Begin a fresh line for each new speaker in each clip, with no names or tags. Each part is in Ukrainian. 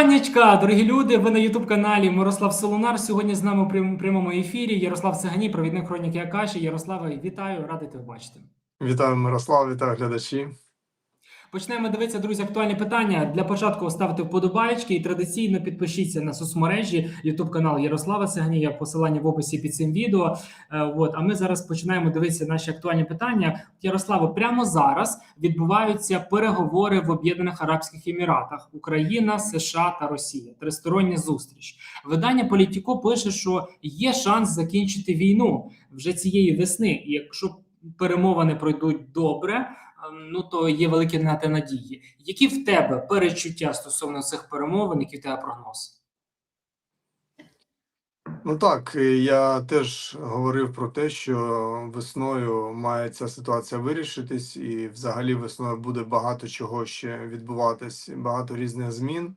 Вітаннячка, дорогі люди. Ви на Ютуб каналі Мирослав Солонар. Сьогодні з нами у прямому ефірі. Ярослав Цигані, провідник хроніки Акаші. Ярославе, вітаю, радий тебе бачити.
Вітаю, Мирослав, вітаю глядачі.
Почнемо дивитися, друзі, актуальні питання. Для початку ставте вподобайки і традиційно підпишіться на соцмережі Ютуб канал Ярослава Цаганія. Посилання в описі під цим відео. Е, От, а ми зараз починаємо дивитися наші актуальні питання. Ярославе, прямо зараз відбуваються переговори в Об'єднаних Арабських Еміратах: Україна, США та Росія. Тристороння зустріч. Видання Політіко пише, що є шанс закінчити війну вже цієї весни. І якщо перемовини пройдуть добре, ну то є великі на те надії. Які в тебе перечуття стосовно цих перемовин, які в тебе прогноз?
Ну так, е, я теж говорив про те, що весною має ця ситуація вирішитись, і взагалі весною буде багато чого ще відбуватись, багато різних змін.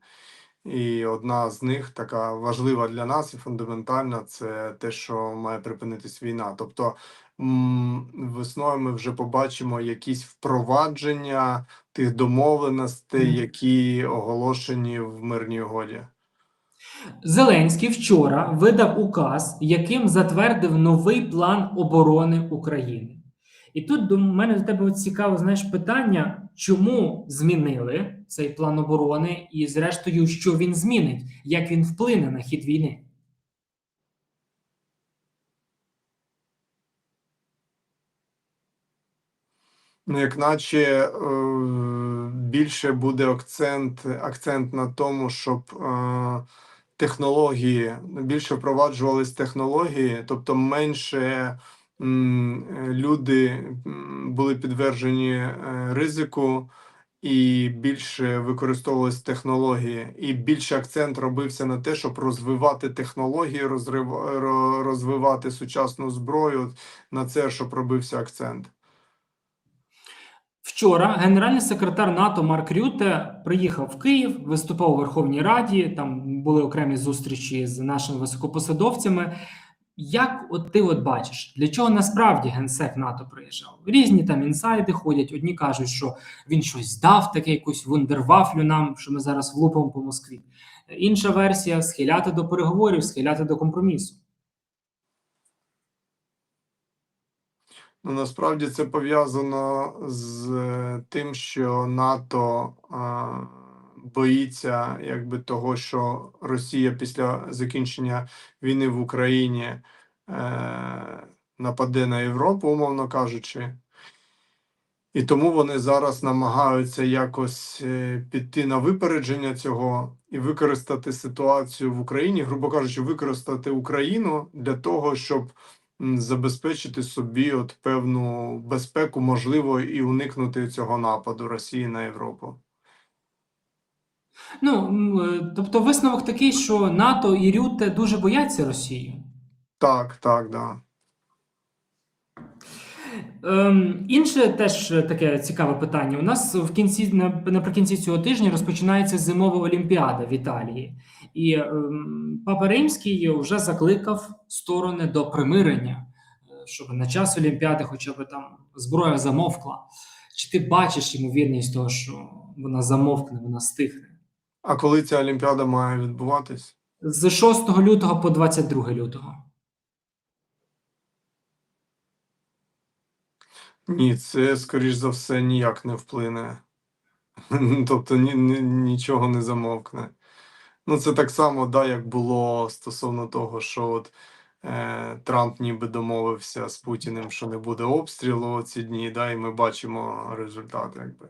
І одна з них така важлива для нас і фундаментальна це те, що має припинитись війна. Тобто весною ми вже побачимо якісь впровадження тих домовленостей, які оголошені в мирній угоді.
Зеленський вчора видав указ, яким затвердив новий план оборони України. І тут до мене до тебе цікаво, знаєш, питання, чому змінили цей план оборони, і зрештою, що він змінить, як він вплине на хід війни.
Ну, як наче е, більше буде акцент, акцент на тому, щоб е, технології більше впроваджувались технології, тобто менше люди були підтверджені е, ризику, і більше використовувались технології, і більше акцент робився на те, щоб розвивати технології, розрив, розвивати сучасну зброю. На це щоб робився акцент.
Вчора генеральний секретар НАТО Марк Рюте приїхав в Київ, виступав у Верховній Раді. Там були окремі зустрічі з нашими високопосадовцями. Як от ти от бачиш, для чого насправді генсек НАТО приїжджав? Різні там інсайди ходять. Одні кажуть, що він щось дав, таке якусь вундервафлю нам, що ми зараз влупимо по Москві. Інша версія схиляти до переговорів, схиляти до компромісу.
Ну, насправді це пов'язано з е, тим, що НАТО а, боїться якби того, що Росія після закінчення війни в Україні е, нападе на Європу, умовно кажучи. І тому вони зараз намагаються якось е, піти на випередження цього і використати ситуацію в Україні, грубо кажучи, використати Україну для того, щоб забезпечити собі от певну безпеку, можливо, і уникнути цього нападу Росії на Європу.
Ну е, тобто, висновок такий, що НАТО і Рюте дуже бояться Росії.
Так, так, да.
Ем, інше теж таке цікаве питання. У нас в кінці наприкінці цього тижня розпочинається зимова олімпіада в Італії, і ем, Папа Римський вже закликав сторони до примирення, е, щоб на час олімпіади, хоча б там зброя замовкла. Чи ти бачиш ймовірність того, що вона замовкне, вона стихне?
А коли ця Олімпіада має відбуватись?
З 6 лютого по 22 лютого.
Ні, це, скоріш за все, ніяк не вплине. Тобто ні, ні, нічого не замовкне. Ну, це так само, да, як було стосовно того, що от, е, Трамп ніби домовився з Путіним, що не буде обстрілу ці дні, да, і ми бачимо результат, якби.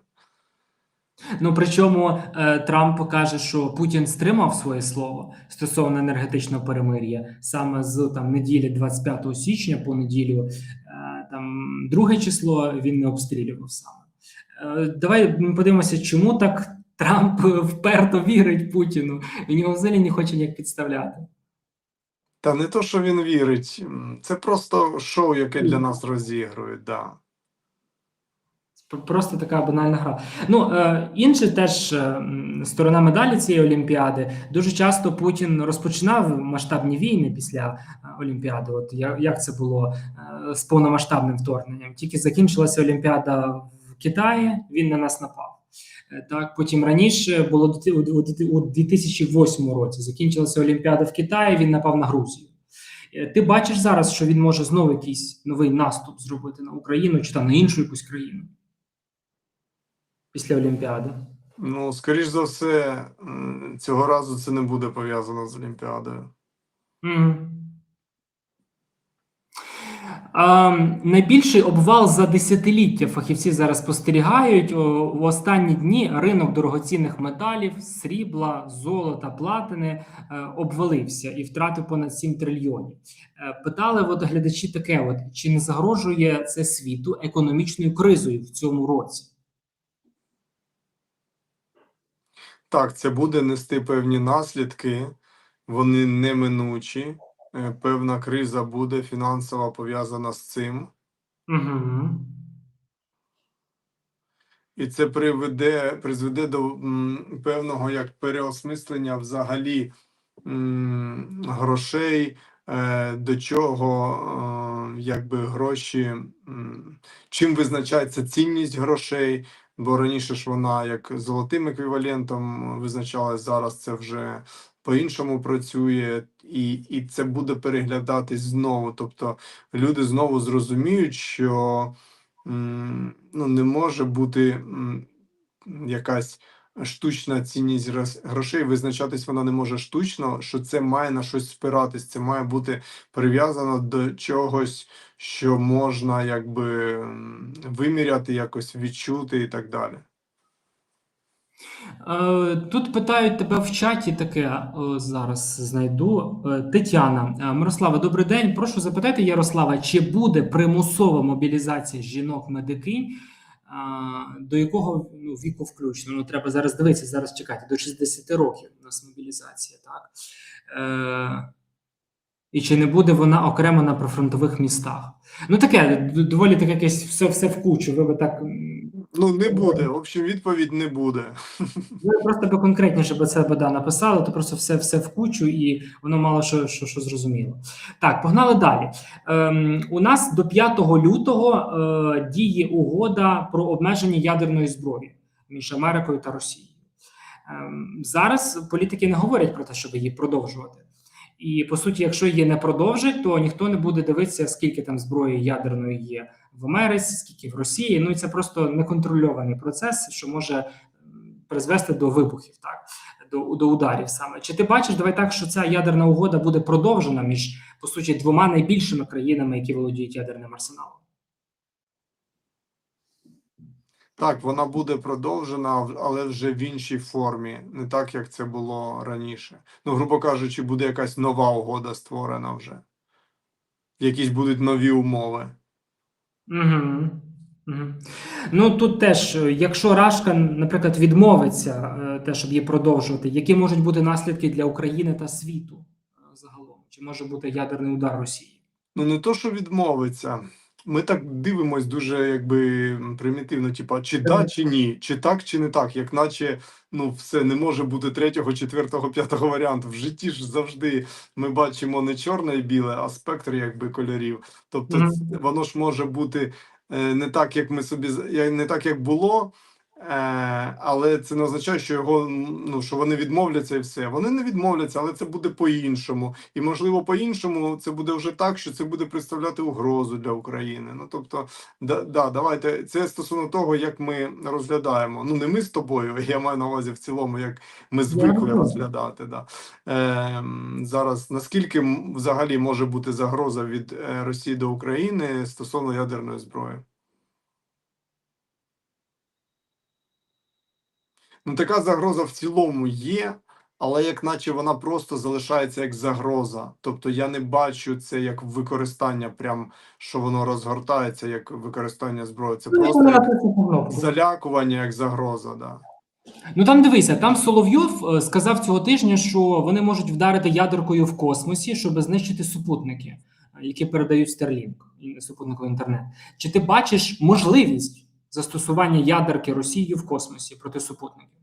Ну причому е, Трамп каже, що Путін стримав своє слово стосовно енергетичного перемир'я саме з там неділі 25 січня по неділю, там друге число він не обстрілював саме. Е, давай подивимося, чому так Трамп вперто вірить Путіну. Він його взагалі не хоче ніяк підставляти.
Та не то, що він вірить, це просто шоу, яке для нас розігрують, да.
Просто така банальна гра. Ну е, інше теж е, сторона медалі цієї олімпіади. Дуже часто Путін розпочинав масштабні війни після е, олімпіади. От я- як це було е, з повномасштабним вторгненням? Тільки закінчилася олімпіада в Китаї, він на нас напав. Е, Так, потім раніше було у 2008 році. Закінчилася Олімпіада в Китаї. Він напав на Грузію. Е, Ти бачиш зараз, що він може знову якийсь новий наступ зробити на Україну чи там на іншу якусь країну після Олімпіади.
Ну, скоріш за все, цього разу це не буде пов'язано з Олімпіадою.
Мгм. А, найбільший обвал за десятиліття фахівці зараз спостерігають. В останні дні ринок дорогоцінних металів, срібла, золота, платини е, обвалився і втратив понад 7 трильйонів. Е, питали от глядачі таке: от, чи не загрожує це світу економічною кризою в цьому році?
Так, це буде нести певні наслідки, вони неминучі. Е, Певна криза буде фінансова пов'язана з цим.
Угу.
І це приведе, призведе до м, певного як переосмислення взагалі м, грошей, е, до чого е, якби гроші, м, чим визначається цінність грошей, бо раніше ж вона як золотим еквівалентом визначалась, зараз це вже по-іншому працює, і, і це буде переглядатись знову. Тобто люди знову зрозуміють, що ну, не може бути якась штучна цінність грошей, визначатись вона не може штучно, що це має на щось спиратись, це має бути прив'язано до чогось, що можна якби виміряти, якось відчути і так далі.
Е, Тут питають тебе в чаті таке е, зараз знайду. Е, Тетяна Мирослава, добрий день. Прошу запитати Ярослава, чи буде примусова мобілізація жінок-медикинь, до якого ну, віку включно? Ну треба зараз дивитися, зараз чекати до 60 років у нас мобілізація, так? І чи не буде вона окремо на прифронтових містах? Ну таке доволі таке якесь все, все в кучу. Ви би так
Ну, не буде. В общем, відповідь не буде.
ви просто би конкретніше би це би да, написали, то просто все, все в кучу, і воно мало що, що, що зрозуміло. Так, погнали далі. Ем, у нас до 5 лютого е, діє угода про обмеження ядерної зброї між Америкою та Росією. Ем, зараз політики не говорять про те, щоб її продовжувати. І по суті, якщо її не продовжать, то ніхто не буде дивитися, скільки там зброї ядерної є в Америці, скільки в Росії. Ну і це просто неконтрольований процес, що може призвести до вибухів, так до, до ударів саме. Чи ти бачиш, давай так, що ця ядерна угода буде продовжена між по суті двома найбільшими країнами, які володіють ядерним арсеналом?
Так, вона буде продовжена, але вже в іншій формі, не так, як це було раніше. Ну, грубо кажучи, буде якась нова угода створена вже. Якісь будуть нові умови.
Угу. Угу. Ну тут теж, якщо Рашка, наприклад, відмовиться е, те, щоб її продовжувати, які можуть бути наслідки для України та світу е, загалом? Чи може бути ядерний удар Росії?
Ну, не то, що відмовиться. Ми так дивимось дуже якби примітивно, типа, чи да, чи ні, чи так, чи не так, як наче ну все не може бути третього, четвертого, п'ятого варіанту. В житті ж завжди ми бачимо не чорне і біле, а спектр якби кольорів. Тобто
mm
-hmm. воно ж може бути е, не так, як ми собі не так, як було. Е, але це не означає, що його ну що вони відмовляться і все. Вони не відмовляться, але це буде по-іншому. І можливо, по-іншому це буде вже так, що це буде представляти угрозу для України. Ну тобто, да, да, давайте це стосовно того, як ми розглядаємо. Ну не ми з тобою, я маю на увазі в цілому, як ми звикли розглядати. Да. Е, зараз наскільки взагалі може бути загроза від е, Росії до України стосовно ядерної зброї? Ну, така загроза в цілому є, але як наче вона просто залишається як загроза. Тобто я не бачу це як використання, прям що воно розгортається як використання зброї. Це просто як залякування, як загроза. Да.
Ну там дивися, там Соловйов е, сказав цього тижня, що вони можуть вдарити ядеркою в космосі, щоб знищити супутники, е, які передають Starlink і супутниковий інтернет. Чи ти бачиш можливість застосування ядерки Росією в космосі проти супутників?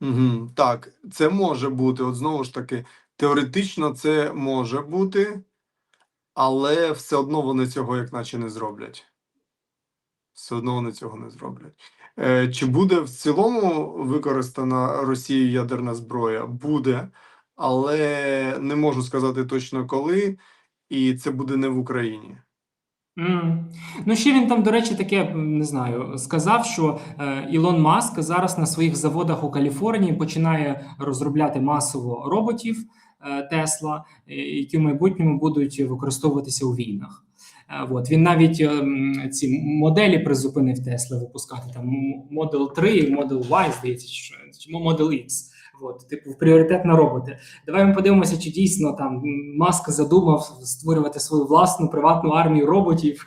Угу. Так, це може бути. От знову ж таки, теоретично це може бути, але все одно вони цього як наче не зроблять. Все одно вони цього не зроблять. Е, Чи буде в цілому використана Росією ядерна зброя? Буде, але не можу сказати точно коли, і це буде не в Україні.
М. Ну, ще він там, до речі, таке не знаю, сказав, що е, Ілон Маск зараз на своїх заводах у Каліфорнії починає розробляти масово роботів е, Тесла, е, які в майбутньому будуть використовуватися у війнах. Е, От він навіть е, ці моделі призупинив Тесла випускати там Model 3 і Model Y, здається, чи Model X. От, типу, в пріоритет на роботи. Давай ми подивимося, чи дійсно там Маск задумав створювати свою власну приватну армію роботів.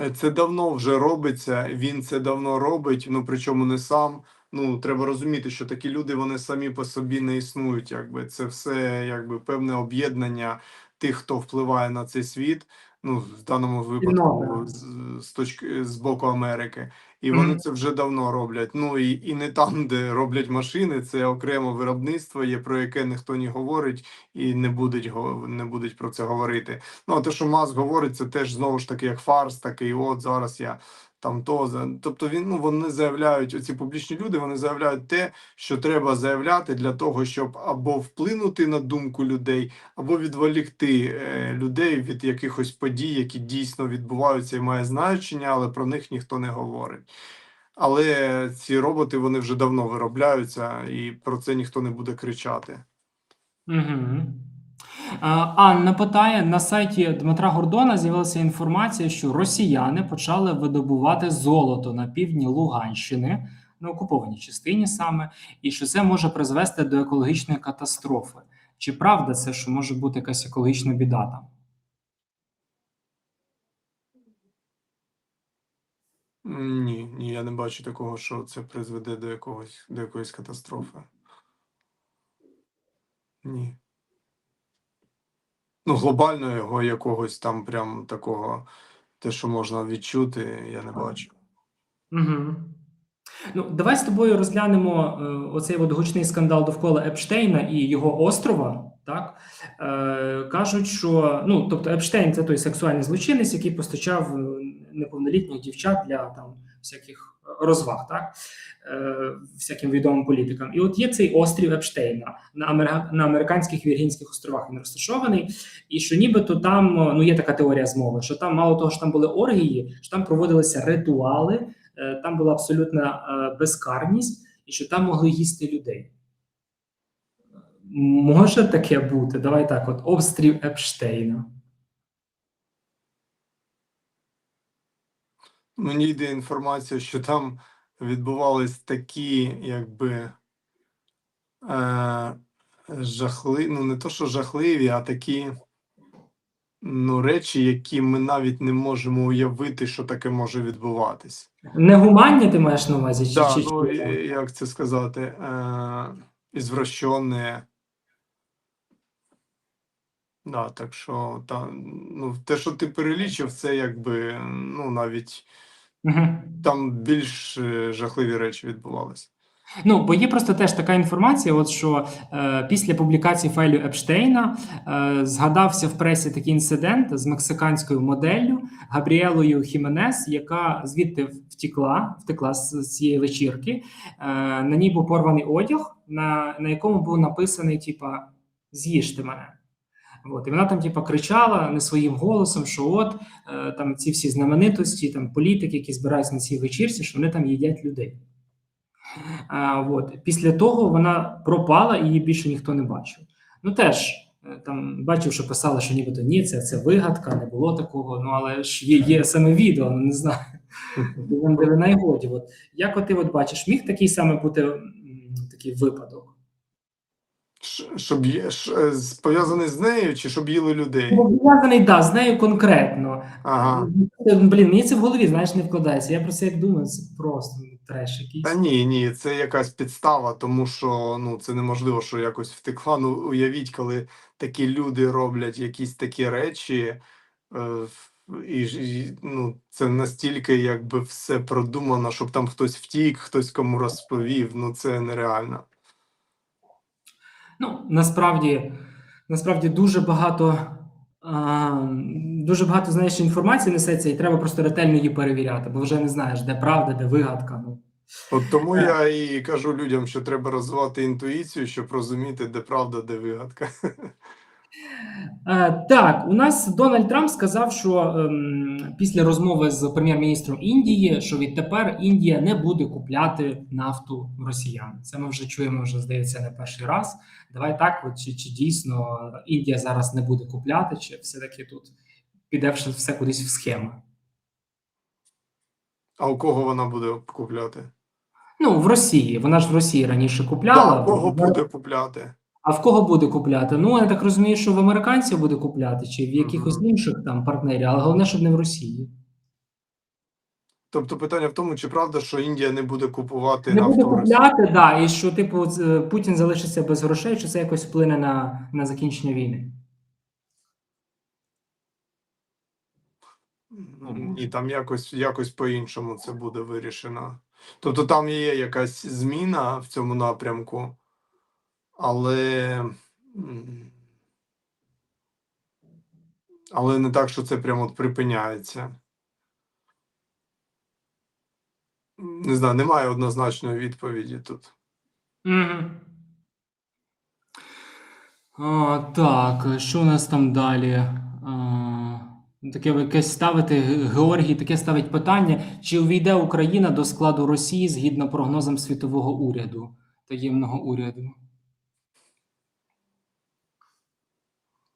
Е, Це давно вже робиться. Він це давно робить. Ну причому не сам. Ну треба розуміти, що такі люди вони самі по собі не існують. Якби це все якби певне об'єднання тих, хто впливає на цей світ. Ну в даному випадку з, з точки з боку Америки, і вони
Мгм.
це вже давно роблять. Ну і, і не там, де роблять машини, це окремо виробництво, є про яке ніхто не говорить і не будуть не будуть про це говорити. Ну, а те, що Маск говорить, це теж знову ж таки як фарс, такий от зараз я там то. Тобто він ну вони заявляють, оці публічні люди, вони заявляють те, що треба заявляти для того, щоб або вплинути на думку людей, або відволікти е, людей від якихось подій, які дійсно відбуваються і мають значення, але про них ніхто не говорить. Але ці роботи вони вже давно виробляються, і про це ніхто не буде кричати.
Угу. Анна питає: на сайті Дмитра Гордона з'явилася інформація, що росіяни почали видобувати золото на півдні Луганщини, на окупованій частині саме, і що це може призвести до екологічної катастрофи. Чи правда це, що може бути якась екологічна біда там?
Ні, ні, я не бачу такого, що це призведе до якогось до якоїсь катастрофи. Ні. Ну, глобально його якогось там прям такого, те, що можна відчути, я не бачу.
Угу. Ну, давай з тобою розглянемо е, оцей от гучний скандал довкола Епштейна і його острова. Так е, кажуть, що ну тобто Епштейн це той сексуальний злочинець, який постачав е, неповнолітніх дівчат для там всяких розваг, так е, всяким відомим політикам. І от є цей острів Епштейна на, американських Віргінських островах. Він розташований, і що нібито там е, ну є така теорія змови, що там мало того, що там були оргії, що там проводилися ритуали. Е, там була абсолютна безкарність, і що там могли їсти людей. Може таке бути? Давай так: от обстріл Епштейна.
Мені йде інформація, що там відбувались такі, якби е, жахливі, ну не то, що жахливі, а такі ну, речі, які ми навіть не можемо уявити, що таке може відбуватись.
Негуманні ти маєш на увазі? Чи,
Да,
чи,
ну,
чи-
як це сказати, е, ізвращенне. Да, так що та, ну, те, що ти перелічив, це якби ну, навіть
Мгм.
там більш е, жахливі речі відбувалися.
Ну, бо є просто теж така інформація, от що е, після публікації файлу Епштейна е, згадався в пресі такий інцидент з мексиканською моделлю Габріелою Хіменес, яка звідти втекла, втекла з цієї вечірки. Е, на ній був порваний одяг, на, на якому був написаний: типа З'їжте мене. От, і вона там, типа, кричала не своїм голосом, що от е, там ці всі знаменитості, там політики, які збираються на цій вечірці, що вони там їдять людей. А, от. Після того вона пропала і її більше ніхто не бачив. Ну теж е, там бачив, що писали, що нібито ні, це, це вигадка, не було такого. Ну але ж є, є саме відео, ну не знаю. Дивин, дивина і годі. От як от ти от бачиш, міг такий саме бути такий випадок?
Щоб е, пов'язаний з нею, чи щоб їли людей?
Ну, Пов'язаний, да, з нею конкретно.
Ага.
Блін, мені це в голові, знаєш, не вкладається. Я про це як думаю, це просто ну, треш якийсь.
Та ні, ні, це якась підстава, тому що ну це неможливо, що якось втекла. Ну уявіть, коли такі люди роблять якісь такі речі, е, і, і ну це настільки якби все продумано, щоб там хтось втік, хтось кому розповів. Ну це нереально.
Ну, насправді, насправді дуже багато А, дуже багато знаєш інформації несеться, і треба просто ретельно її перевіряти, бо вже не знаєш, де правда, де вигадка. Ну.
От тому
Е.
я і кажу людям, що треба розвивати інтуїцію, щоб розуміти, де правда, де вигадка.
Е, Так, у нас Дональд Трамп сказав, що ем, після розмови з прем'єр-міністром Індії, що відтепер Індія не буде купляти нафту росіян. Це ми вже чуємо, вже здається, не перший раз. Давай так, от, чи, чи дійсно Індія зараз не буде купляти, чи все-таки тут піде все кудись в схему.
А у кого вона буде купляти?
Ну, в Росії. Вона ж в Росії раніше купляла.
У кого буде купляти?
А в кого буде купляти? Ну, я так розумію, що в американців буде купляти, чи в якихось інших там партнерів, але головне, щоб не в Росії.
Тобто питання в тому, чи правда, що Індія не буде купувати
Не буде
нафту
купляти, да, і що, типу, е, Путін залишиться без грошей, чи це якось вплине на, на закінчення війни?
І там якось, якось по-іншому це буде вирішено. Тобто там є якась зміна в цьому напрямку, але, але не так, що це прямо от припиняється. Не знаю, немає однозначної відповіді тут.
Угу. А, так, що у нас там далі? А, таке ви якесь ставите, Георгій таке ставить питання: чи увійде Україна до складу Росії згідно прогнозам світового уряду, таємного уряду?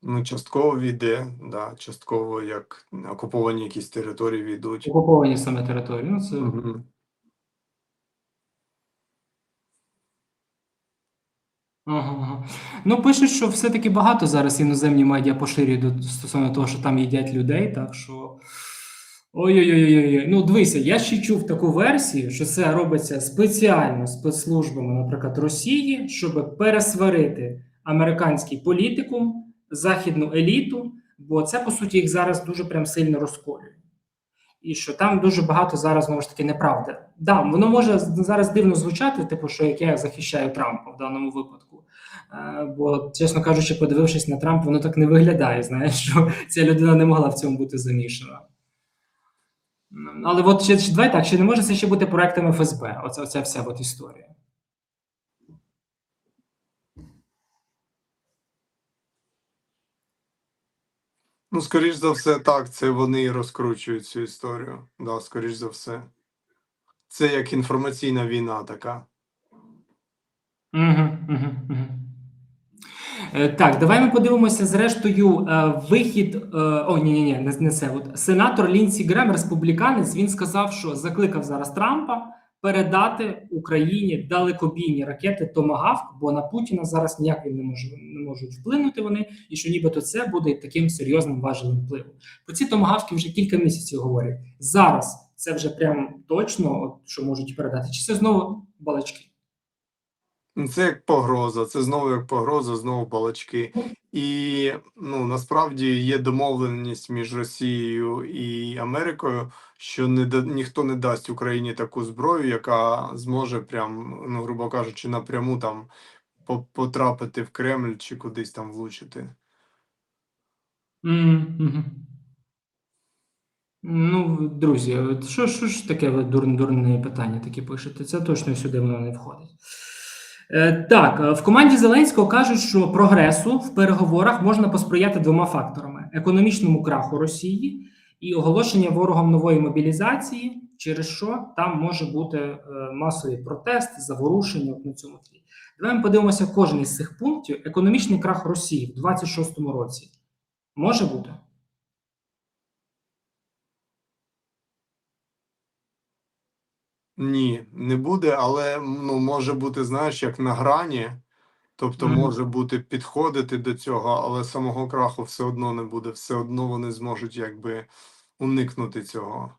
Ну, частково війде, да, частково як окуповані якісь території війдуть.
Окуповані саме території. Ну, це. Ага, ага. Ну, пишуть, що все-таки багато зараз іноземні медіа поширюють стосовно того, що там їдять людей, так що. Ой-ой-ой. Ну, дивися, я ще чув таку версію, що це робиться спеціально спецслужбами, наприклад, Росії, щоб пересварити американський політикум, західну еліту, бо це, по суті, їх зараз дуже прям сильно розколює. І що там дуже багато зараз знову ж таки неправди. Да, воно може зараз дивно звучати, типу, що як я захищаю Трампа в даному випадку. Е, бо, чесно кажучи, подивившись на Трампа, воно так не виглядає. Знаєш, що ця людина не могла в цьому бути замішана. Але от ще, давай так, чи не може це ще бути проектом ФСБ? Оце, оця вся от історія.
Ну, скоріш за все, так, це вони розкручують цю історію. Да, скоріш за все. Це як інформаційна війна така.
Е, Так, давай ми подивимося зрештою е, вихід. е, О, ні, ні, ні, не, не це. От сенатор Лінсі Грем, республіканець, він сказав, що закликав зараз Трампа передати Україні далекобійні ракети Томагавк, бо на Путіна зараз ніяк він не може не можуть вплинути вони, і що нібито це буде таким серйозним важливим впливом. Про ці томагавки вже кілька місяців говорять. Зараз це вже прям точно, от, що можуть передати. Чи це знову балачки?
Ну, Це як погроза, це знову як погроза, знову балачки. І ну насправді є домовленість між Росією і Америкою, що не да, ніхто не дасть Україні таку зброю, яка зможе прям, ну грубо кажучи, напряму там потрапити в Кремль чи кудись там влучити.
Мгм. Ну, друзі, що, що ж таке ви дур, дурне питання такі пишете? Це точно сюди воно не входить. Е, так, е, в команді Зеленського кажуть, що прогресу в переговорах можна посприяти двома факторами: економічному краху Росії і оголошення ворогом нової мобілізації, через що там може бути е, масовий протест, заворушення на цьому тлі. Давай ми подивимося кожен із цих пунктів. Економічний крах Росії в 26-му році може бути.
Ні, не буде, але ну може бути, знаєш, як на грані. Тобто
Мгм.
може бути підходити до цього, але самого краху все одно не буде. Все одно вони зможуть якби уникнути цього.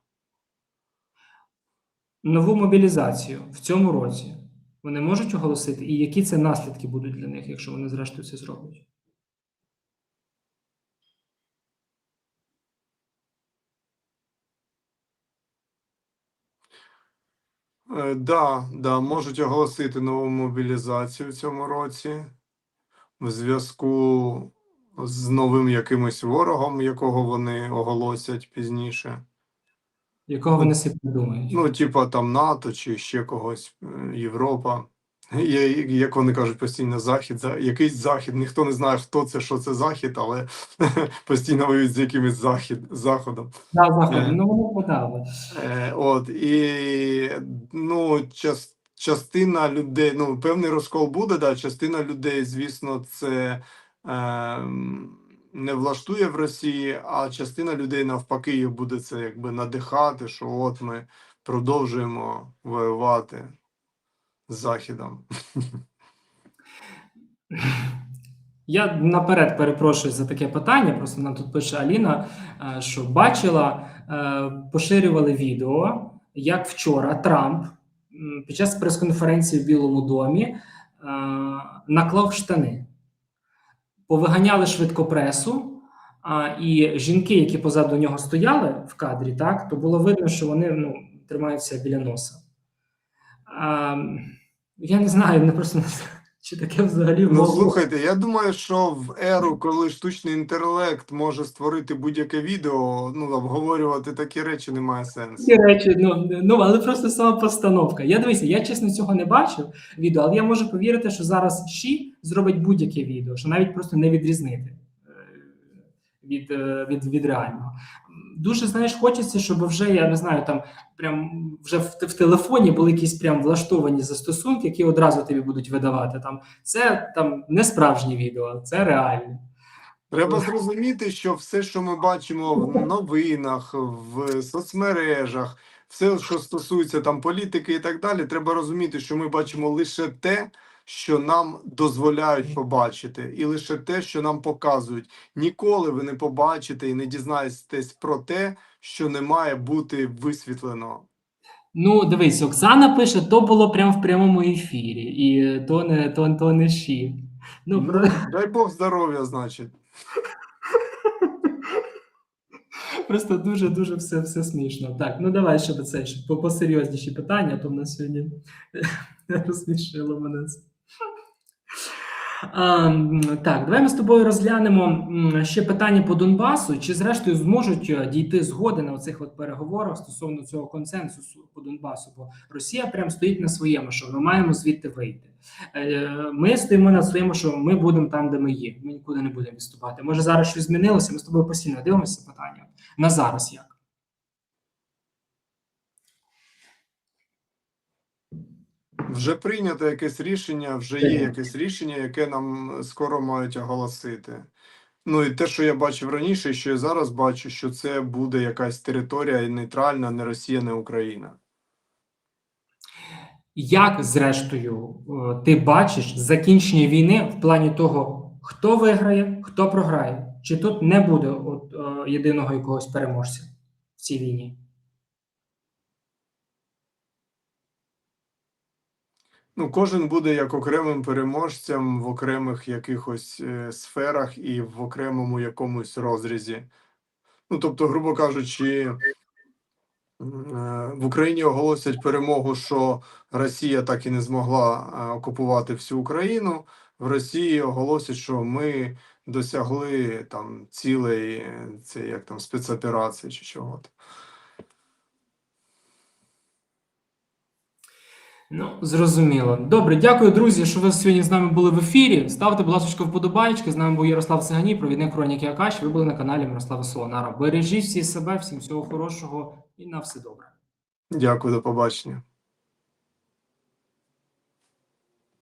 нову мобілізацію в цьому році вони можуть оголосити, і які це наслідки будуть для них, якщо вони зрештою це зроблять?
Е, да, да, можуть оголосити нову мобілізацію в цьому році в зв'язку з новим якимось ворогом, якого вони оголосять пізніше.
Якого вони собі придумають?
Ну, типа там НАТО чи ще когось, е, Європа. Є, як вони кажуть, постійно захід, за якийсь захід. Ніхто не знає, хто це, що це захід, але постійно воюють з якимось захід, заходом.
Да, заходи.
Е.
Ну вони подали.
Е, от і ну, час, частина людей, ну, певний розкол буде, да, частина людей, звісно, це е, не влаштує в Росії, а частина людей навпаки їх буде це якби надихати, що от ми продовжуємо воювати Західом.
Я наперед перепрошую за таке питання. Просто нам тут пише Аліна, е, що бачила, е, поширювали відео, як вчора Трамп під час прес-конференції в Білому домі е, наклав штани, повиганяли швидко пресу. А, і жінки, які позаду нього стояли в кадрі, так то було видно, що вони ну, тримаються біля носа. А, я не знаю, не просто не знаю, чи таке взагалі
Ну, слухайте, я думаю, що в еру, коли штучний інтелект може створити будь-яке відео, ну, обговорювати такі речі немає сенсу.
Ці речі, ну, ну але просто сама постановка. Я дивися, я чесно цього не бачив відео, але я можу повірити, що зараз Ші зробить будь-яке відео, що навіть просто не відрізнити від, е, від, від реального. Дуже знаєш, хочеться, щоб вже я не знаю, там прям вже в, в телефоні були якісь прям влаштовані застосунки, які одразу тобі будуть видавати. Там це там не справжнє відео, це реальне.
Треба зрозуміти, що все, що ми бачимо в новинах, в соцмережах, все, що стосується там політики і так далі, треба розуміти, що ми бачимо лише те, що нам дозволяють побачити, і лише те, що нам показують. Ніколи ви не побачите і не дізнаєтесь про те, що не має бути висвітлено.
Ну, дивись, Оксана пише, то було прямо в прямому ефірі, і то не то, то не Ші. Ну,
Ну,
про...
дай Бог здоров'я, значить.
Просто дуже дуже все, все смішно. Так, ну давай, щоб це щоб по- посерйозніші питання, то в нас сьогодні розсмішило мене так, давай ми з тобою розглянемо ще питання по Донбасу. Чи зрештою зможуть е, дійти згоди на оцих от переговорах стосовно цього консенсусу по Донбасу? Бо Росія прям стоїть на своєму, що ми маємо звідти вийти. Е, Ми стоїмо на своєму, що ми будемо там, де ми є. Ми нікуди не будемо відступати. Може зараз щось змінилося? Ми з тобою постійно дивимося питання. На зараз як?
Вже прийнято якесь рішення, вже є якесь рішення, яке нам скоро мають оголосити. Ну і те, що я бачив раніше, і що я зараз бачу, що це буде якась територія нейтральна, не Росія, не Україна.
Як, зрештою, ти бачиш закінчення війни в плані того, хто виграє, хто програє? Чи тут не буде от, єдиного якогось переможця в цій війні?
Ну, кожен буде як окремим переможцем в окремих якихось е, сферах і в окремому якомусь розрізі. Ну, тобто, грубо кажучи, е, в Україні оголосять перемогу, що Росія так і не змогла е, окупувати всю Україну. В Росії оголосять, що ми досягли там цілей, це як там спецоперації чи чого-то.
Ну, зрозуміло. Добре, дякую, друзі, що ви сьогодні з нами були в ефірі. Ставте, будь ласка, вподобайки. З нами був Ярослав Цигані, провідник Хроніки Акаш. Ви були на каналі Мирослава Солонара. Бережіть всі себе, всім всього хорошого і на все добре.
Дякую, до побачення.